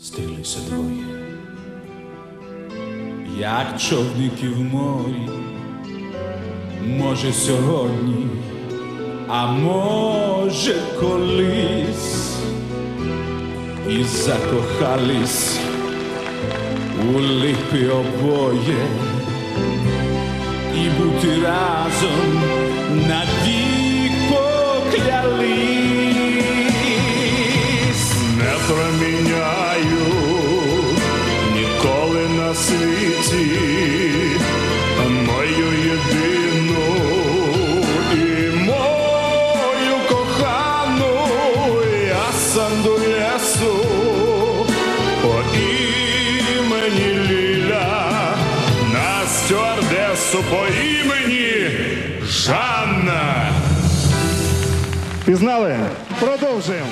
залишилися двоє. Як човники в морі, може сьогодні, а може колись, і закохались у липі обоє, і бути разом навік не проміняю ніколи на світі мою єдину і мою кохану я сам до по імені Ліля на стюардесу по імені Жанна. Пізнали? Продовжуємо.